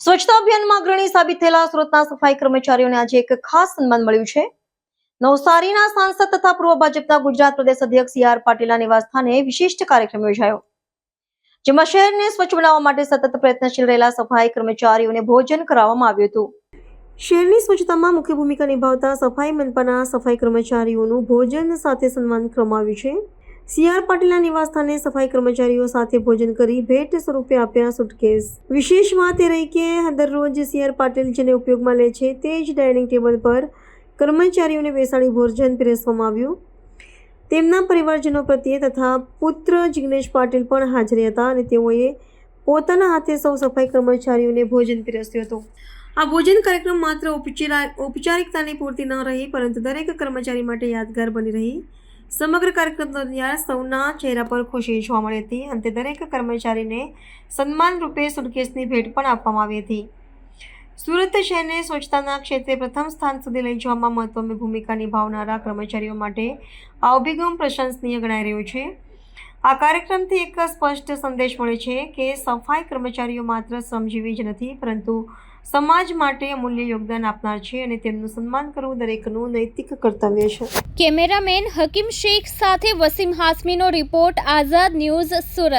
સ્વચ્છતા અભિયાનમાં અગ્રણી સાબિત થયેલા સુરતના સફાઈ કર્મચારીઓને આજે એક ખાસ સન્માન મળ્યું છે. નવસારીના સાંસદ તથા પૂર્વ ભાજપના ગુજરાત પ્રદેશ અધ્યક્ષ સી આર પાટીલના નિવાસસ્થાને વિશિષ્ટ કાર્યક્રમ યોજાયો. જેમાં શહેરને સ્વચ્છ બનાવવા માટે સતત પ્રયત્નશીલ રહેલા સફાઈ કર્મચારીઓને ભોજન કરાવવામાં આવ્યું હતું. શહેરની સ્વચ્છતામાં મુખ્ય ભૂમિકા નિભાવતા સફાઈ મનપાના સફાઈ કર્મચારીઓનું ભોજન સાથે સન્માન કરવામાં આવ્યું છે. સી આર પાટીલના નિવાસસ્થાને સફાઈ કર્મચારીઓ સાથે ભોજન કરી ભેટ સ્વરૂપે આપ્યા સુટકેસ. વિશેષ વાત એ રહી કે દરરોજ સીઆર પાટીલ જેને ઉપયોગમાં લે છે તે જ ડાઇનિંગ ટેબલ પર કર્મચારીઓને બેસાડી ભોજન પીરસવામાં આવ્યું. તેમના પરિવારજનો પ્રત્યે તથા પુત્ર જિગ્નેશ પાટીલ પણ હાજર હતા અને તેઓએ પોતાના હાથે સૌ સફાઈ કર્મચારીઓને ભોજન પીરસ્યું હતું. આ ભોજન કાર્યક્રમ માત્ર ઉપચારિકતાની પૂર્તિ ન રહી, પરંતુ દરેક કર્મચારી માટે યાદગાર બની રહી. સમગ્ર કાર્યક્રમ દરમિયાન સૌના ચહેરા પર ખુશી જોવા મળી હતી. અંતે દરેક કર્મચારીને સન્માન રૂપે સુટકેસની ભેટ પણ આપવામાં આવી હતી. સુરત શહેરને સ્વચ્છતાના ક્ષેત્રે પ્રથમ સ્થાન સુધી લઈ જવામાં મહત્વની ભૂમિકા નિભાવનારા કર્મચારીઓ માટે આ અભિગમ પ્રશંસનીય ગણાઈ રહ્યો છે. આ કાર્યક્રમથી એક સ્પષ્ટ સંદેશ મળે છે કે સફાઈ કર્મચારીઓ માત્ર શ્રમજીવી જ નથી, પરંતુ સમાજ માટે અમૂલ્ય યોગદાન આપનાર છે અને તેમનું સન્માન કરવું દરેકનું નૈતિક કર્તવ્ય છે. કેમેરામેન હકીમ શેખ સાથે વસીમ હાસમીનો રિપોર્ટ, આઝાદ ન્યૂઝ સુરત.